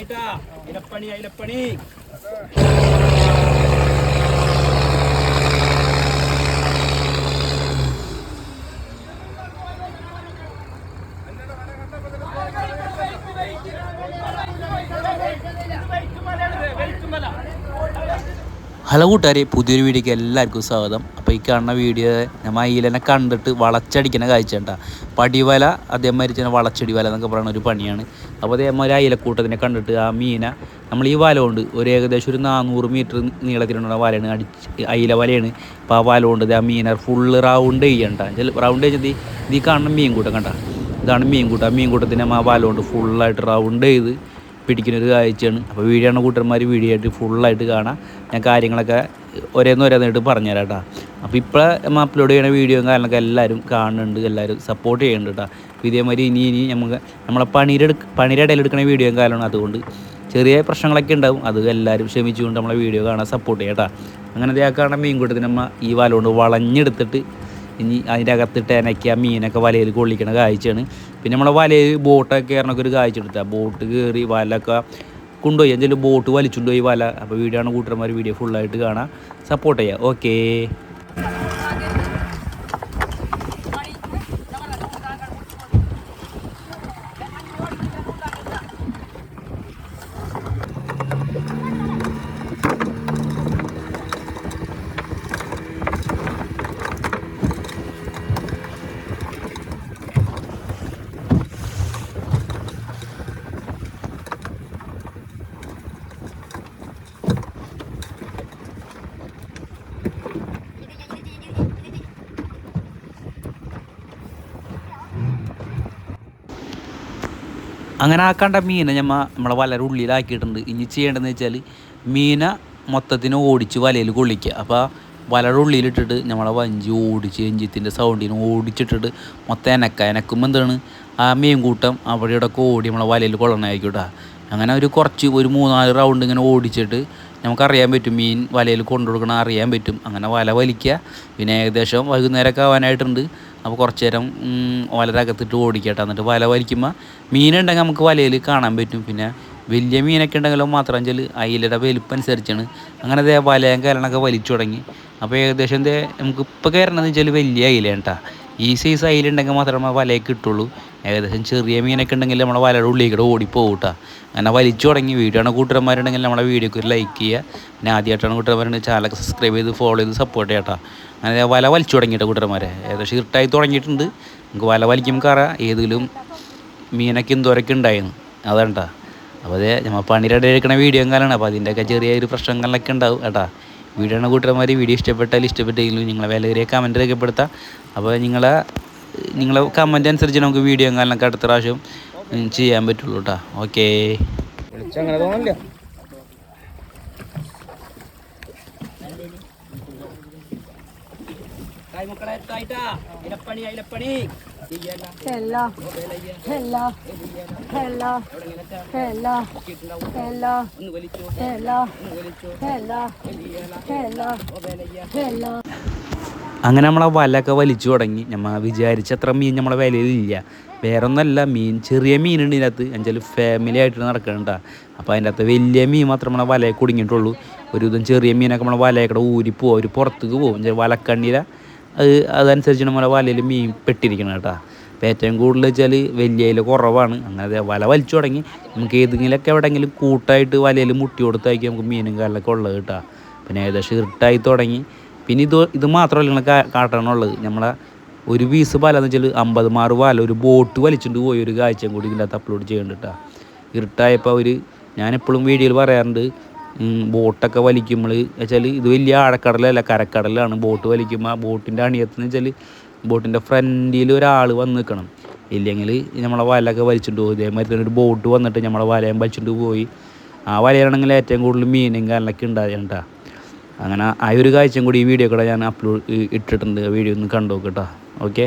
ரைட்டா இலப்பணி இலப்பணி ഹലോ കൂട്ടുകാരെ പുതിയൊരു വീഡിയോക്ക് എല്ലാവർക്കും സ്വാഗതം. അപ്പോൾ ഈ കാണുന്ന വീഡിയോ നമ്മൾ അയിലെന്നെ കണ്ടിട്ട് വളച്ചടിക്കുന്ന കാഴ്ച ഉണ്ടാ പടിവല അതേമാതിരി തന്നെ വളച്ചടി വല എന്നൊക്കെ പറയുന്ന ഒരു പണിയാണ്. അപ്പോൾ അതേമാതിരി അയിലക്കൂട്ടത്തിനെ കണ്ടിട്ട് ആ മീനെ നമ്മൾ ഈ വല കൊണ്ട് ഒരു ഏകദേശം ഒരു നാനൂറ് മീറ്റർ നീളത്തിലുള്ള വലയാണ് അടിച്ച് അയില വലയാണ്. അപ്പോൾ ആ വല കൊണ്ട് ആ മീന ഫുള്ള് റൗണ്ട് ചെയ്യണ്ട. റൗണ്ട് ചെയ്തത് ഇത് ഈ കാണുന്ന മീൻകൂട്ടം കണ്ട? ഇതാണ് മീൻകൂട്ടം. ആ മീൻകൂട്ടത്തിനെ ആ വല കൊണ്ട് ഫുള്ളായിട്ട് റൗണ്ട് ചെയ്ത് പിടിക്കുന്ന ഒരു കാഴ്ചയാണ്. അപ്പോൾ വീഡിയോ ആണ് കൂട്ടന്മാർ വീഡിയോ ആയിട്ട് ഫുള്ളായിട്ട് കാണാം. ഞാൻ കാര്യങ്ങളൊക്കെ ഒരേന്ന് ഒരേന്നായിട്ട് പറഞ്ഞുതരാം കേട്ടോ അപ്പോൾ ഇപ്പോൾ നമ്മൾ അപ്ലോഡ് ചെയ്യുന്ന വീഡിയോയും കാരണമൊക്കെ എല്ലാവരും കാണുന്നുണ്ട് എല്ലാവരും സപ്പോർട്ട് ചെയ്യുന്നുണ്ട് കേട്ടോ ഇതേമാതിരി ഇനി ഇനി നമുക്ക് നമ്മളെ പണിയുടെ പണിയുടെ ഇടയിൽ എടുക്കുന്ന വീഡിയോയും കാലമാണ് അതുകൊണ്ട് ചെറിയ പ്രശ്നങ്ങളൊക്കെ ഉണ്ടാവും. അത് എല്ലാവരും ക്ഷമിച്ചുകൊണ്ട് നമ്മളെ വീഡിയോ കാണാൻ സപ്പോർട്ട് ചെയ്യാം കേട്ടോ അങ്ങനെ ആ കാണുന്ന മീൻകൂട്ടത്തിന് നമ്മൾ ഈ വല കൊണ്ട് വളഞ്ഞെടുത്തിട്ട് ഇനി അതിന്റെ അകത്തിട്ട് അനക്കുക മീനൊക്കെ വലയിൽ കൊള്ളിക്കണ കാഴ്ചയാണ്. പിന്നെ നമ്മളെ വലയിൽ ബോട്ടൊക്കെ കയറണൊക്കെ ഒരു കാഴ്ച എടുത്താൽ ബോട്ട് കയറി വലൊക്കെ കൊണ്ടുപോയി. എന്തെങ്കിലും ബോട്ട് വലിച്ചുകൊണ്ടുപോയി വല. അപ്പോൾ വീഡിയോ ആണ് കൂട്ടർമാർ വീഡിയോ ഫുള്ളായിട്ട് കാണാം. സപ്പോർട്ട് ചെയ്യാം. ഓക്കേ അങ്ങനെ ആക്കേണ്ട മീനെ ഞമ്മ നമ്മളെ വലയുടെ ഉള്ളിലാക്കിയിട്ടുണ്ട്. ഇനി ചെയ്യേണ്ടതെന്ന് വെച്ചാൽ മീന മൊത്തത്തിന് ഓടിച്ച് വലയിൽ കൊള്ളിക്കുക. അപ്പോൾ വലയുടെ ഉള്ളിലിട്ടിട്ട് നമ്മളെ വഞ്ചി ഓടിച്ച് എഞ്ചിത്തിന്റെ സൗണ്ടിന് ഓടിച്ചിട്ടിട്ട് മൊത്തം എനക്ക എനക്കുമ്പോൾ എന്താണ്? ആ മീൻ കൂട്ടം അവിടെ ഇടയ്ക്ക് ഓടി നമ്മളെ വലയിൽ കൊള്ളണമായിരിക്കും അങ്ങനെ ഒരു കുറച്ച് ഒരു മൂന്നാൽ റൗണ്ട് ഇങ്ങനെ ഓടിച്ചിട്ട് നമുക്കറിയാൻ പറ്റും മീൻ വലയിൽ കൊണ്ടു കൊടുക്കണം അറിയാൻ പറ്റും. അങ്ങനെ വല വലിക്കുക. പിന്നെ ഏകദേശം വൈകുന്നേരമൊക്കെ ആവാനായിട്ടുണ്ട്. അപ്പോൾ കുറച്ച് നേരം വലയുടെ ഓടിക്കട്ടെ. എന്നിട്ട് വല വലിക്കുമ്പോൾ മീനുണ്ടെങ്കിൽ നമുക്ക് വലയിൽ കാണാൻ പറ്റും. പിന്നെ വലിയ മീനൊക്കെ ഉണ്ടെങ്കിലും മാത്രം വെച്ചാൽ അയിലയുടെ വലുപ്പം അനുസരിച്ചാണ്. അങ്ങനെ ദേ വലയും കരണമൊക്കെ വലിച്ചു തുടങ്ങി. അപ്പോൾ ഏകദേശം ദേ നമുക്ക് ഇപ്പോൾ കയറണമെന്ന് വെച്ചാൽ വലിയ അയിലയാണ് കേട്ടോ. ഈ സൈസ് അയിലുണ്ടെങ്കിൽ മാത്രമേ വലയിൽ കിട്ടുള്ളൂ. ഏകദേശം ചെറിയ മീനൊക്കെ ഉണ്ടെങ്കിൽ നമ്മുടെ വലയുടെ ഉള്ളിലേക്കൂടെ ഓടിപ്പോകൂട്ടാ കേട്ടോ അങ്ങനെ വലിച്ചു തുടങ്ങി. വീഡിയോ ആണ് കൂട്ടുകാരന്മാരുണ്ടെങ്കിൽ നമ്മുടെ വീഡിയോക്ക് ഒരു ലൈക്ക് ചെയ്യുക. പിന്നെ ആദ്യമായിട്ടാണ് കൂട്ടുകാരന്മാരുണ്ടെങ്കിൽ ചാനലൊക്കെ സബ്സ്ക്രൈബ് ചെയ്ത് ഫോളോ ചെയ്ത് സപ്പോർട്ട് ചെയ്യട്ടാ അങ്ങനെ വല വലിച്ചു തുടങ്ങിയിട്ട് കൂട്ടുകാരന്മാരെ. ഏകദേശം ഇരുട്ടായി തുടങ്ങിയിട്ടുണ്ട്. നമുക്ക് വല വലിക്കും കറ ഏതിലും മീനൊക്കെ എന്തോരൊക്കെ ഉണ്ടായിരുന്നു. അതാണ് കേട്ടോ. അപ്പോൾ അതേ നമ്മൾ പണിയുടെ എടുക്കുന്ന വീഡിയോ കാലാണ് അപ്പോൾ അതിന്റെയൊക്കെ ചെറിയൊരു പ്രശ്നങ്ങളിലൊക്കെ ഉണ്ടാവും കേട്ടാ. വീഡിയോ ആണ് കൂട്ടുകാരന്മാർ വീഡിയോ ഇഷ്ടപ്പെട്ടാൽ ഇഷ്ടപ്പെട്ടെങ്കിലും നിങ്ങളെ വിലയേറിയ കമന്റ് രേഖപ്പെടുത്താം. അപ്പോൾ നിങ്ങളെ നിങ്ങളെ കമന്റ് അനുസരിച്ച് നമുക്ക് വീഡിയോ കാലൊക്കെ അടുത്ത പ്രാവശ്യം ചെയ്യാൻ പറ്റുള്ളൂ കേട്ടോ ഓക്കേ അങ്ങനെ തോന്നില്ല മക്കളെ എത്തായിട്ടാ. ഇലപ്പണി ഇലപ്പണി അങ്ങനെ നമ്മളെ വലയൊക്കെ വലിച്ചു തുടങ്ങി. നമ്മൾ വിചാരിച്ച അത്ര മീൻ നമ്മളെ വിലയിലില്ല. വേറെ ഒന്നല്ല മീൻ ചെറിയ മീനുണ്ട് ഇതിനകത്ത്. എന്നുവെച്ചാൽ ഫാമിലി ആയിട്ട് നടക്കണ്ട അപ്പോൾ അതിന്റെ അകത്ത് വലിയ മീൻ മാത്രം നമ്മളെ വലയെ കുടുങ്ങിയിട്ടുള്ളൂ. ഒരു ഇതും ചെറിയ മീനൊക്കെ നമ്മളെ വലയൊക്കെ ഊരി പോകും അവർ പുറത്തേക്ക് പോകും. എന്നുവെച്ചാൽ വലക്കണ്ണിയില അത് അതനുസരിച്ച് നമ്മളെ വലയിൽ മീൻ പെട്ടിരിക്കണം കേട്ടോ. അപ്പോൾ ഏറ്റവും കൂടുതൽ വെച്ചാൽ വലിയയിൽ കുറവാണ്. അങ്ങനെ വല വലിച്ചു തുടങ്ങി. നമുക്ക് ഏതെങ്കിലുമൊക്കെ എവിടെയെങ്കിലും കൂട്ടായിട്ട് വലയിൽ മുട്ടി കൊടുത്തായിരിക്കും നമുക്ക് മീനും കാലിലൊക്കെ ഉള്ളത് കേട്ടോ. പിന്നെ ഏകദേശം ഇരുട്ടായി തുടങ്ങി. പിന്നെ ഇത് ഇത് മാത്രമല്ല നിങ്ങൾ കാട്ടാനുള്ളത് നമ്മളെ ഒരു പീസ് പാല എന്ന് വെച്ചാൽ അമ്പത് മാറ് പാല ഒരു ബോട്ട് വലിച്ചിട്ട് പോയി ഒരു കാഴ്ചയും കൂടി ഇല്ലാത്ത അപ്ലോഡ് ചെയ്യേണ്ട കേട്ടോ. ഇരുട്ടായപ്പോൾ അവർ ഞാനെപ്പോഴും വീഡിയോയിൽ പറയാറുണ്ട്. ബോട്ടൊക്കെ വലിക്കുമ്പോൾ വെച്ചാൽ ഇത് വലിയ ആഴക്കടലല്ല കരക്കടലാണ്. ബോട്ട് വലിക്കുമ്പോൾ ആ ബോട്ടിന്റെ അണിയത്തെന്ന് വെച്ചാൽ ബോട്ടിന്റെ ഫ്രണ്ടിൽ ഒരാൾ വന്ന് നിൽക്കണം ഇല്ലെങ്കിൽ നമ്മളെ വലയൊക്കെ വലിച്ചിട്ട് പോകും ഇതേമാതിരി തന്നെ ഒരു ബോട്ട് വന്നിട്ട് നമ്മളെ വലയും വലിച്ചിട്ട് പോയി. ആ വലയാണെങ്കിൽ ഏറ്റവും കൂടുതൽ മീനും കാലൊക്കെ ഉണ്ടാകണ്ട അങ്ങനെ ആ ഒരു കാഴ്ചയും കൂടി ഈ വീഡിയോ കൂടെ ഞാൻ അപ്ലോഡ് ഇട്ടിട്ടുണ്ട്. വീഡിയോ ഒന്ന് കണ്ടു നോക്ക് കേട്ടോ okay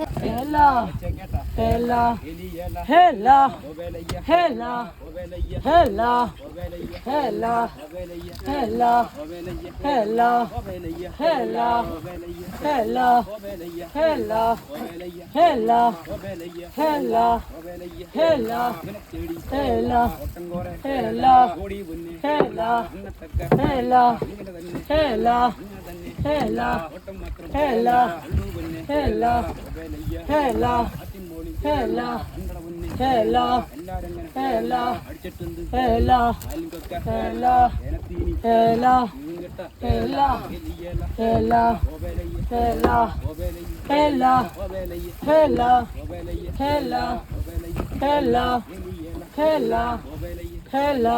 Hela. Hela. Hela. Hela. Hela. Hela. Hela. Hela. Hela. Hela. Hela. Hela. Hela. Hela. Hela. Hela. Hela. Hela. Hela. ഒബേലയ്യ ഹെല്ല ഒബേലയ്യ ഹെല്ല ഒബേലയ്യ ഹെല്ല ഒബേലയ്യ ഹെല്ല അവനെ തേടി ഹെല്ല ഓട്ടം കോറെ ഹെല്ല ഓടി മുന്നേ ഹെല്ല അന്നത്തക്ക ഹെല്ല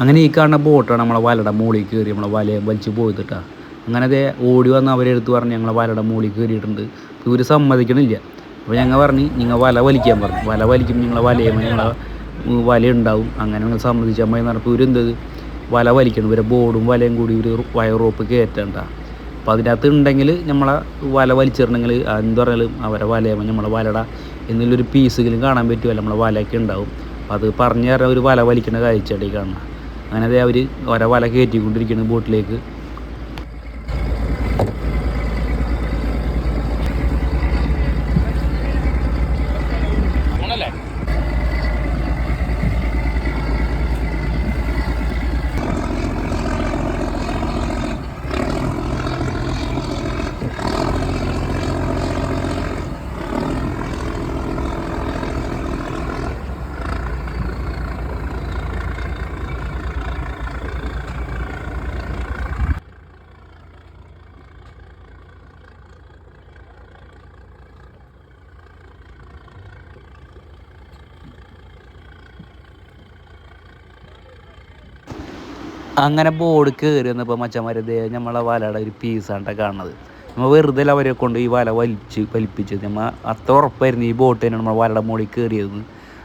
അങ്ങനെ ഈ കാണുന്ന ബോട്ടാണ് നമ്മളെ വലയുടെ മുകളിൽ കയറി നമ്മളെ വലയെ വലിച്ചു പോയിട്ടാ അങ്ങനെ അതേ ഓടി വന്ന് അവരെടുത്ത് പറഞ്ഞ് ഞങ്ങളെ വലയുടെ മുകളിൽ കയറിയിട്ടുണ്ട്. ഇവർ സമ്മതിക്കണില്ല. അപ്പോൾ ഞങ്ങൾ പറഞ്ഞ് നിങ്ങൾ വല വലിക്കാൻ പറഞ്ഞു. വല വലിക്കും നിങ്ങളെ വലയുമ്പോൾ ഞങ്ങളെ വല ഉണ്ടാവും. അങ്ങനെ നിങ്ങൾ സമ്മതിച്ചാൽ മതി നടക്കും ഇവരെന്തത് വല വലിക്കണം. ഇവരെ ബോർഡും വലയും കൂടി ഇവർ വയർ റോപ്പ് കയറ്റണ്ട. അപ്പോൾ അതിനകത്ത് ഉണ്ടെങ്കിൽ നമ്മളെ വല വലിച്ചിടണമെങ്കിൽ എന്ത് പറഞ്ഞാലും അവരെ വലയുമ്പോൾ നമ്മളെ വലയുടെ എന്തെങ്കിലും ഒരു പീസെങ്കിലും കാണാൻ പറ്റുമല്ലോ. നമ്മളെ വലയൊക്കെ ഉണ്ടാവും. അപ്പോൾ അത് പറഞ്ഞു തരാൻ ഒരു വല വലിക്കുന്ന കാഴ്ചയാണ് കാണണം അങ്ങനെ അവർ ഒര വല കയറ്റിക്കൊണ്ടിരിക്കുകയാണ് ബോട്ടിലേക്ക്. അങ്ങനെ ബോർഡ് കയറി വന്നപ്പോൾ മച്ചന്മാരതേ നമ്മളെ വലയുടെ ഒരു പീസാണ് കാണുന്നത്. നമ്മൾ വെറുതെ അവരെ കൊണ്ട് ഈ വല വലിച്ച് വലിപ്പിച്ചത്. നമ്മൾ അത്ര ഉറപ്പായിരുന്നു ഈ ബോട്ട് തന്നെ നമ്മളെ വലയുടെ മുകളിൽ കയറിയത്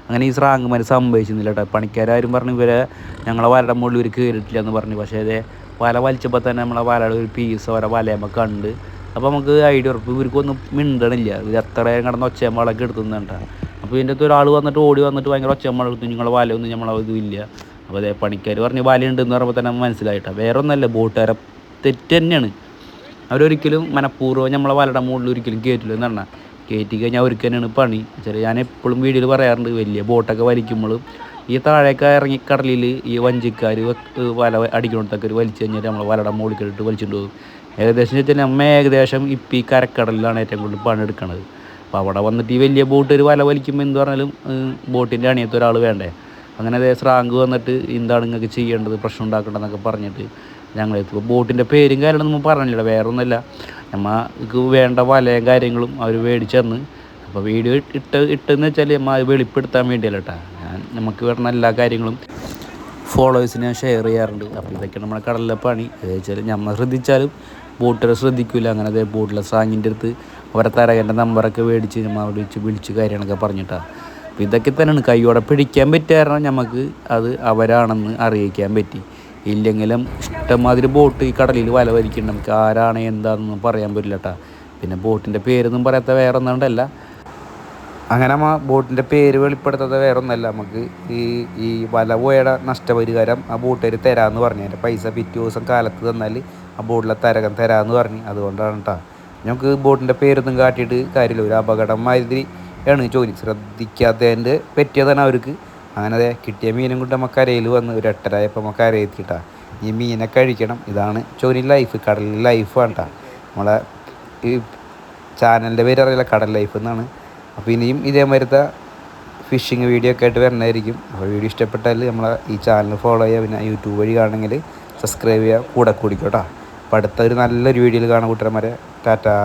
അങ്ങനെ ഈ സ്രാങ്കുമാർ സംഭവിച്ചിരുന്നില്ല കേട്ടോ പണിക്കാരും പറഞ്ഞു ഇവരെ ഞങ്ങളെ വലയുടെ മുകളിൽ ഇവർ കയറിയിട്ടില്ല എന്ന് പറഞ്ഞു. പക്ഷേ അതേ വല വലിച്ചപ്പോൾ തന്നെ നമ്മളെ വലയുടെ ഒരു പീസ് ഓരോ വലയമ്മ കണ്ട്. അപ്പോൾ നമുക്ക് ഐഡിയ ഉറപ്പ്. ഇവർക്കൊന്നും മിണ്ടണില്ല. ഇത് എത്ര നേരം കിടന്ന് ഒച്ചയമ്പളൊക്കെ എടുത്തുന്നുണ്ടാ അപ്പോൾ ഇതിന്റെ അകത്ത് ഒരാൾ വന്നിട്ട് ഓടി വന്നിട്ട് ഭയങ്കര ഒച്ചയമ്പളം എടുത്തു. നിങ്ങളെ വലയൊന്നും നമ്മളെ ഇതും ഇല്ല. അപ്പോൾ അതേ പണിക്കാർ പറഞ്ഞ് വലയുണ്ടെന്ന് പറയുമ്പോൾ തന്നെ മനസ്സിലായിട്ടാ. വേറെ ഒന്നല്ല ബോട്ടുകാരെ തെറ്റ് തന്നെയാണ്. അവരൊരിക്കലും മനഃപൂർവം നമ്മളെ വലയുടെ മുകളിൽ ഒരിക്കലും കയറ്റില്ല എന്ന് പറഞ്ഞാൽ കയറ്റി കഴിഞ്ഞാൽ അവർക്ക് തന്നെയാണ് പണി. ചെറിയ ഞാൻ എപ്പോഴും വീഡിയോയിൽ പറയാറുണ്ട് വലിയ ബോട്ടൊക്കെ വലിക്കുമ്പോഴും ഈ താഴേക്ക് ഇറങ്ങി കടലിൽ ഈ വഞ്ചിക്കാർ വല അടിക്കണത്തൊക്കെ ഒരു വലിച്ചു കഴിഞ്ഞാൽ നമ്മളെ വലയുടെ മുകളിൽ കയറിയിട്ട് വലിച്ചിട്ട് പോകും. ഏകദേശം വെച്ചാൽ നമ്മൾ ഏകദേശം ഇപ്പം ഈ കരക്കടലിലാണ് ഏറ്റവും കൂടുതൽ പണിയെടുക്കണത്. അപ്പോൾ അവിടെ വന്നിട്ട് ഈ വലിയ ബോട്ട് ഒരു വല വലിക്കുമ്പോൾ എന്ന് പറഞ്ഞാലും ബോട്ടിന്റെ അണിയത്ത് ഒരാൾ വേണ്ടേ? അങ്ങനെ അതേ സ്രാങ്ക് വന്നിട്ട് എന്താണ് നിങ്ങൾക്ക് ചെയ്യേണ്ടത് പ്രശ്നം ഉണ്ടാക്കേണ്ടതെന്നൊക്കെ പറഞ്ഞിട്ട് ഞങ്ങൾ എത്തുക ബോട്ടിന്റെ പേരും കാര്യങ്ങളും നമ്മൾ പറഞ്ഞില്ല വേറെ ഒന്നുമല്ല നമ്മൾക്ക് വേണ്ട വലയും കാര്യങ്ങളും അവർ മേടിച്ചെന്ന് അപ്പോൾ വീഡിയോ ഇട്ട് ഇട്ടെന്ന് വെച്ചാൽ നമ്മൾ വെളിപ്പെടുത്താൻ വേണ്ടിയല്ല കേട്ടോ ഞാൻ നമുക്ക് വരുന്ന എല്ലാ കാര്യങ്ങളും ഫോളോവേഴ്സിന് ഞാൻ ഷെയർ ചെയ്യാറുണ്ട്. അപ്പോൾ ഇതൊക്കെ നമ്മുടെ കടലിലെ പണി. വെച്ചാൽ നമ്മൾ ശ്രദ്ധിച്ചാലും ബോട്ടുകാർ ശ്രദ്ധിക്കില്ല അങ്ങനെ അതേ ബോട്ടിലെ സാങ്ങിന്റെ അടുത്ത് അവരെ തരകന്റെ നമ്പറൊക്കെ മേടിച്ച് നമ്മൾ അവിടെ വെച്ച് വിളിച്ച് കാര്യങ്ങളൊക്കെ പറഞ്ഞിട്ടാണ് അപ്പോൾ ഇതൊക്കെ തന്നെയാണ്. കൈയോടെ പിടിക്കാൻ പറ്റിയ നമുക്ക് അത് അവരാണെന്ന് അറിയിക്കാൻ പറ്റി. ഇല്ലെങ്കിലും ഇഷ്ടംമാതിരി ബോട്ട് ഈ കടലിൽ വല വലിക്കുന്നുണ്ട് നമുക്ക് ആരാണ് എന്താണെന്നൊന്നും പറയാൻ പറ്റില്ല പിന്നെ ബോട്ടിന്റെ പേരൊന്നും പറയാത്ത വേറെ ഒന്നുകൊണ്ടല്ല അങ്ങനെ ആ ബോട്ടിന്റെ പേര് വെളിപ്പെടുത്താത്ത വേറെ ഒന്നല്ല നമുക്ക് ഈ ഈ വല പോയുടെ നഷ്ടപരിഹാരം ആ ബോട്ടുകാർ തരാമെന്ന് പറഞ്ഞു. അതിന്റെ പൈസ പിറ്റേ ദിവസം കാലത്ത് തന്നാൽ ആ ബോട്ടിലെ തരകം തരാമെന്ന് പറഞ്ഞു. അതുകൊണ്ടാണ് കേട്ടോ ഞങ്ങൾക്ക് ബോട്ടിന്റെ പേരൊന്നും കാട്ടിയിട്ട് കാര്യമില്ല. ഒരു അപകടം മാതിരി ആണ് ജോലി ശ്രദ്ധിക്കാത്തതിന്റെ പറ്റിയതാണ് അവർക്ക്. അങ്ങനെ അതെ കിട്ടിയ മീനും കൊണ്ട് നമുക്ക് കരയിൽ വന്ന് ഒരു എട്ടരായപ്പോൾ നമുക്ക് കരയെത്തിയിട്ടാ ഈ മീനെ കഴിക്കണം. ഇതാണ് ചോരി ലൈഫ്. കടൽ ലൈഫ് കേട്ടോ നമ്മളെ ഈ ചാനലിന്റെ പേര് അറിയില്ല. കടൽ ലൈഫ് എന്നാണ്. അപ്പോൾ ഇനിയും ഇതേമാതിരത്തെ ഫിഷിങ് വീഡിയോ ഒക്കെ ആയിട്ട് വരണമായിരിക്കും അപ്പോൾ വീഡിയോ ഇഷ്ടപ്പെട്ടാൽ നമ്മളെ ഈ ചാനൽ ഫോളോ ചെയ്യുക. പിന്നെ യൂട്യൂബ് വഴി കാണണമെങ്കിൽ സബ്സ്ക്രൈബ് ചെയ്യുക. കൂടെ കൂടിക്കോട്ടോ അപ്പോൾ അടുത്ത ഒരു നല്ലൊരു വീഡിയോയിൽ കാണാൻ കൂട്ടരന്മാരെ ടാറ്റാ.